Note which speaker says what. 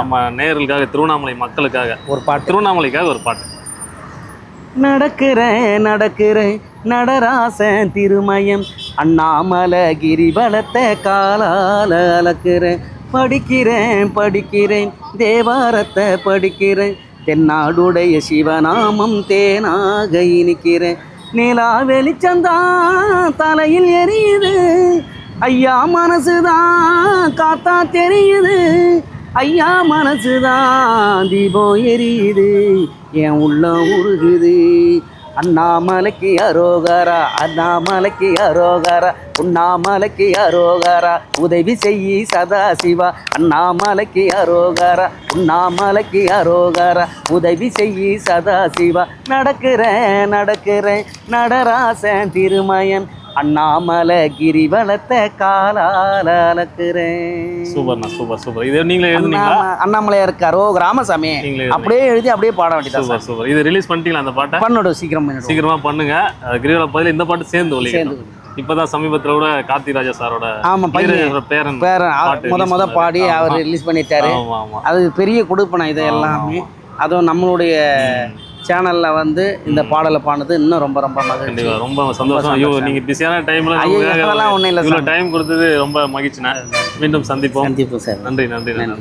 Speaker 1: நம்ம நேயர்களுக்காக திருவண்ணாமலை மக்களுக்காக.
Speaker 2: ஒரு பாட்டு.
Speaker 1: திருவண்ணாமலைக்காக ஒரு பாட்டு.
Speaker 2: நடக்கிறேன் நடக்கிறேன் நடராசன் திருமயம். அண்ணாமலை கிரிவலத்தை காலால அளக்கிறேன். படிக்கிறேன் படிக்கிறேன் தேவாரத்தை படிக்கிறேன். தென்னாடுடைய சிவநாமம் தேனாக இனிக்கிறேன். நிலா வெளிச்சந்தான் தலையில் எரியுது. ஐயா மனசுதான் காத்தா தெரியுது. ஐயா மனசுதான் தீபம் எரியுது என் உள்ளம் உருகுது. அண்ணாமலைக்கு அரோகரா அண்ணாமலைக்கு அரோகரா உண்ணாமலைக்கு அரோகரா உதவி செய்யி சதா சிவா அண்ணாமலைக்கு அரோகரா உண்ணாமலைக்கு அரோகரா உதவி செய்யி சதா சிவா நடக்கிறேன் நடக்கிறேன் நடராசன் திருமயன் அண்ணாமலை கிரிவலத்தை காலால அளக்கிறேன்.
Speaker 1: சூப்பர்ண்ணா சூப்பர் சூப்பர். இது நீங்களே எழுதுனீங்களா?
Speaker 2: அண்ணாம- அண்ணாமலையாருக்கு அரோகரா ராமசாமி. அப்படியே எழுதி அப்படியே பாட வேண்டியதா
Speaker 1: சூப்பர் சூப்பர். இது ரிலீஸ் பண்ணிட்டீங்களா அந்த பாட்டை?
Speaker 2: பண்ணிடும் சீக்கிரம்
Speaker 1: சீக்கிரமா பண்ணுங்க. கிரிவல பதில் இந்த பாட்டு சேர்ந்து ஒழிக்கணும் இப்பதான் சமீபத்துல கூட கார்த்தி ராஜா சாரோட
Speaker 2: ஆமா
Speaker 1: பேரன் பாட்டு
Speaker 2: முத முத. பாடி. அவர் ரிலீஸ் பண்ணிட்டாரு. அது பெரிய கொடுப்பன இது எல்லாமே. அதுவும் நம்மளுடைய சேனல்ல வந்து இந்த பாடலை பாடுனது இன்னும் ரொம்ப ரொம்ப மகிழ்ச்சி.
Speaker 1: ரொம்ப சந்தோஷம். ஐயோ நீங்க பிஸியான டைம்ல
Speaker 2: அதெல்லாம் ஒண்ணும் இல்லை
Speaker 1: டைம் கொடுத்தது ரொம்ப மகிழ்ச்சிண்ணா. மீண்டும் சந்திப்போம்.
Speaker 2: சந்திப்பு சார்.
Speaker 1: நன்றி நன்றி. நன்றி.